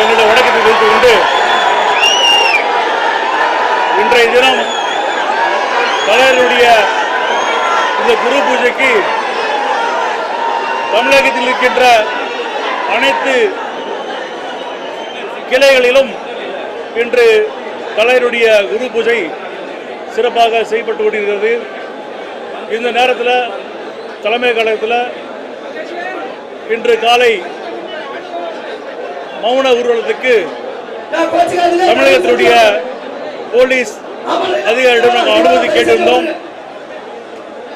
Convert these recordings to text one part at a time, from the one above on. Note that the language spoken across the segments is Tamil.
எங்களுடைய வணக்கத்தை தெரிவித்துக் கொண்டு இன்றைய தினம் தலைவருடைய இந்த குரு பூஜைக்கு தமிழகத்தில் இருக்கின்ற அனைத்து கிளைகளிலும் இன்று தலைவருடைய குரு பூஜை சிறப்பாக செய்யப்பட்டு கொண்டிருக்கிறது. இந்த நேரத்தில் தலைமை கழகத்தில் இன்று காலை மௌன ஊர்வலத்துக்கு தமிழகத்தினுடைய போலீஸ் அதிகாரியிடம் நாங்கள் அனுமதி கேட்டிருந்தோம்.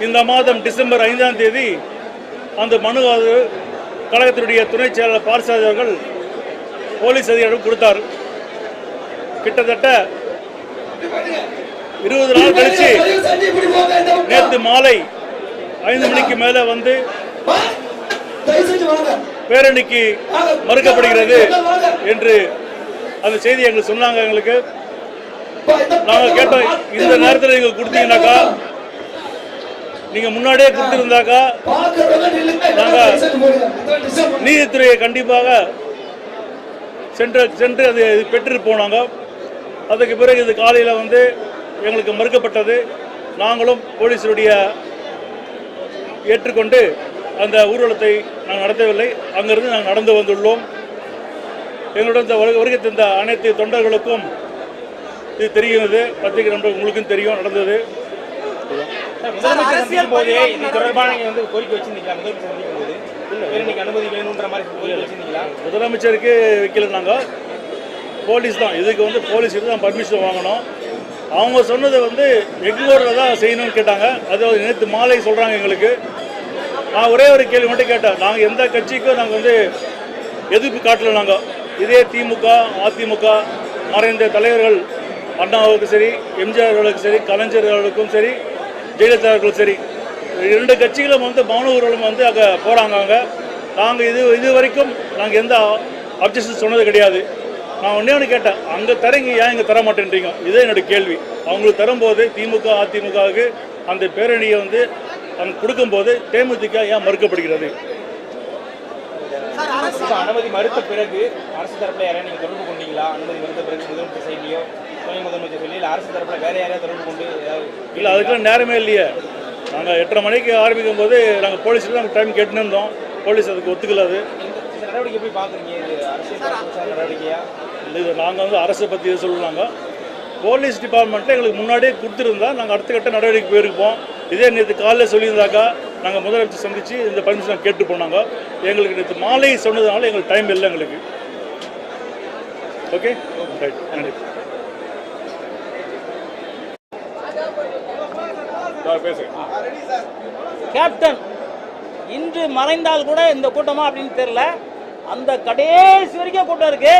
இந்த மாதம் டிசம்பர் ஐந்தாம் தேதி அந்த மனு கழகத்தினுடைய துணை செயலாளர் பார்சாதி அவர்கள் போலீஸ் அதிகாரிடம் கொடுத்தார். கிட்டத்தட்ட இருபது நாள் கழிச்சு நேற்று மாலை ஐந்து மணிக்கு மேலே வந்து பேரணிக்கு மறுக்கப்படுகிறது என்று அந்த செய்தி எங்களுக்கு சொன்னாங்க எங்களுக்கு. நாங்கள் கேட்டோம் இந்த நேரத்தில் நீங்கள் கொடுத்தீங்கன்னாக்கா நீங்கள் முன்னாடியே கொடுத்துருந்தாக்கா நீதித்துறையை கண்டிப்பாக சென்று சென்று அது பெற்று போனாங்க. அதுக்கு பிறகு இது காலையில் வந்து எங்களுக்கு மறுக்கப்பட்டது. நாங்களும் போலீஸருடைய ஏற்றுக்கொண்டு அந்த ஊர்வலத்தை நாங்கள் நடத்தவில்லை. அங்கிருந்து நாங்கள் நடந்து வந்துள்ளோம். எங்களுடன் இந்த வருகை தந்த அனைத்து தொண்டர்களுக்கும் இது தெரிகிறது. பத்திரிகை நண்பர்கள் உங்களுக்கும் தெரியும் நடந்தது. சந்திக்கும் போதே இது தொடர்பான நீங்க வந்து கோரிக்கை வச்சிருந்தீங்களா? முதலமைச்சர் சந்திக்கும் போது? அனுமதி வேணுன்ற மாதிரி கோரிக்கை வச்சிருந்தீங்களா? முதலமைச்சருக்கு வைக்கல நாங்கள் போலீஸ் தான். இதுக்கு வந்து போலீஸ் தான் பர்மிஷன் வாங்கணும். அவங்க சொன்னது வந்து எக்மோரில் தான் செய்யணும்னு கேட்டாங்க. அது நேற்று மாலை சொல்கிறாங்க எங்களுக்கு. நான் ஒரே ஒரு கேள்வி மட்டும் கேட்டேன். நாங்கள் எந்த கட்சிக்கும் நாங்கள் வந்து எதிர்ப்பு காட்டல நாங்கள் இதே திமுக அதிமுக மறைந்த தலைவர்கள் அண்ணாவுக்கும் சரி எம்ஜிஆர் அவர்களுக்கும் சரி கலைஞர் அவர்களுக்கும் சரி ஜெயலலிதா அவர்களுக்கும் சரி. இரண்டு கட்சிகளும் வந்து மாணவர்களும் வந்து அங்கே போகிறாங்க அங்கே. நாங்கள் இது இது வரைக்கும் நாங்கள் எந்த அப்ஜெக்ஷன் சொன்னது கிடையாது. நான் ஒன்றே ஒன்று கேட்டேன். அங்கே தரீங்க ஏன் இங்கே தர மாட்டேன்றீங்க? இதே என்னோட கேள்வி. அவங்களுக்கு தரும்போது திமுக அதிமுகவுக்கு அந்த பேரணியை வந்து அங்கே கொடுக்கும்போது தேமுதிக ஏன் மறுக்கப்படுகிறது? அனுமதி மறுத்த பிறகு அரசு தரப்புல யாரையும் நீங்க தொடர்பு கொண்டீங்களா? அனுமதி மறுத்த பிறகு முதலமைச்சர் செய்தியோ துணை முதலமைச்சர் சொல்லி இல்ல அரசு தரப்புல வேற யாரையாவது தொடர்பு கொண்டு ஏதாவது இல்லை அதுக்கெல்லாம் நேரமே இல்லையே. நாங்கள் எட்டரை மணிக்கு ஆரம்பிக்கும் போது நாங்கள் போலீஸில் நாங்கள் டைம் கேட்டுன்னு இருந்தோம். போலீஸ் அதுக்கு ஒத்துக்கல அது. நடவடிக்கை எப்படி பாக்குறீங்க இது அரசியல் நடவடிக்கையா? இது நாங்கள் வந்து அரசை பற்றி சொல்லுவாங்க போலீஸ் டிபார்ட்மெண்ட்டில் எங்களுக்கு முன்னாடியே கொடுத்துருந்தா நாங்கள் அடுத்த கட்ட நடவடிக்கை போயிருப்போம். இதே நேற்று காலையில் சொல்லியிருந்தாக்கா நாங்கள் முதலமைச்சர் சந்தித்து இந்த பர்மிஷன் கேட்டு போனாங்க. எங்களுக்கு நேற்று மாலை சொன்னதுனால எங்களுக்கு டைம் இல்லை எங்களுக்கு. ஓகே ரைட் நன்றி. கேப்டன் இன்று மறைந்தால் கூட இந்த கூட்டமா அப்படின்னு தெரியல. அந்த கடைசி வரைக்கும் கூட்டம் இருக்கு.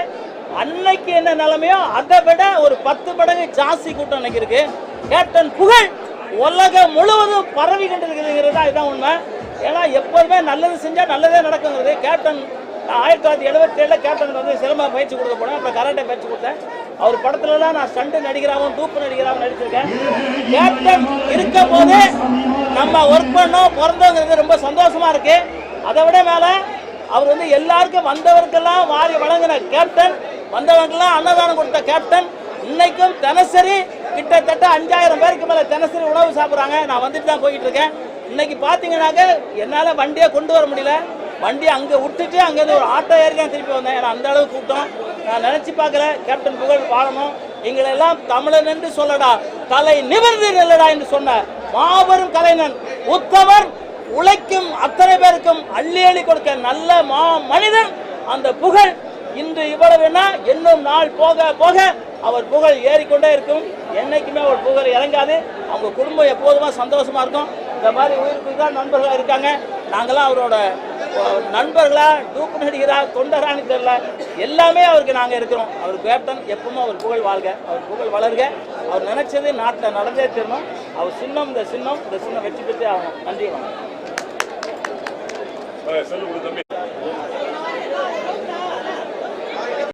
அன்னைக்கு என்ன நிலைமையோ அதை விட ஒரு பத்து மடங்கு ஜாஸ்தி கூட்டம் அன்னைக்கு இருக்கு. கேப்டன் புகழ்! உலகம் முழுவதும் பரவி கொண்டிருக்குதுங்கிறது தான் இதுதான் உண்மை. ஏன்னா எப்போதுமே நல்லது செஞ்சால் நல்லதே நடக்குங்கிறது. கேப்டன் ஆயிரத்தி தொள்ளாயிரத்தி எழுபத்தி கேப்டன் கேப்டனுக்கு வந்து சிலம்ப பயிற்சி கொடுக்க போனேன் அப்புறம் கராட்டை பயிற்சி கொடுத்தேன். அவர் படத்துலலாம் நான் ஸ்டண்டு நடிகராகவும் டூப்பு நடிகராகவும் நடிச்சிருக்கேன். கேப்டன் இருக்க போது நம்ம ஒர்க் பண்ணோம் பிறந்தோங்கிறது ரொம்ப சந்தோஷமா இருக்கு. அதை விட மேலே அவர் வந்து எல்லாருக்கும் வந்தவருக்கெல்லாம் வாரி வழங்கின கேப்டன் வந்தவங்கெல்லாம் அன்னதானம் கொடுத்த கேப்டன் இன்னைக்கும் தினசரி கிட்டத்தட்ட அஞ்சாயிரம் பேருக்கு மேல தினசரி உணவு சாப்பிட்றாங்க. நான் வந்துட்டு தான் போயிட்டு இருக்கேன். இன்னைக்கு பார்த்தீங்கன்னாக்க என்னால் வண்டியை கொண்டு வர முடியல. வண்டி அங்கே விட்டுட்டு அங்கேருந்து ஒரு ஆட்டோ ஏறி தான் திருப்பி வந்தேன். ஏன்னா அந்த அளவுக்கு கூட்டம். நான் நினச்சி பார்க்கல. கேப்டன் புகழ் வாழணும் எங்களை எல்லாம் தமிழன் என்று சொல்லடா தலை நிமிர்ந்து நில்லடா என்று சொன்ன மாபெரும் கலைஞன் உத்தவர் உழைக்கும் அத்தனை பேருக்கும் அள்ளி அள்ளி கொடுக்க நல்ல மா மனிதன் அந்த புகழ் இன்று இவ்வளவுனா இன்னும் நாள் போக போக அவர் புகழ் ஏறிக்கொண்டே இருக்கும். புகழ் இறங்காது. அவங்க குடும்பம் எப்போதுமா சந்தோஷமாக இருக்கும். இந்த மாதிரி உயிருக்கு தான் நண்பர்களாக இருக்காங்க. நாங்களாம் அவரோட நண்பர்களாக நண்பர்களா டூப்பு நடிகரா தொண்டரான்னு தெரியல. எல்லாமே அவருக்கு நாங்கள் இருக்கிறோம். அவர் கேப்டன் எப்பவுமே அவர் புகழ் வாழ்க. அவர் புகழ் வளர்க. அவர் நினைச்சது நாட்டில் நடந்தே தரணும். அவர் சின்னம் இந்த சின்னம் இந்த சின்னம் வெற்றி பெற்றே ஆகணும். நன்றி வணக்கம். செல்லு தம்பி.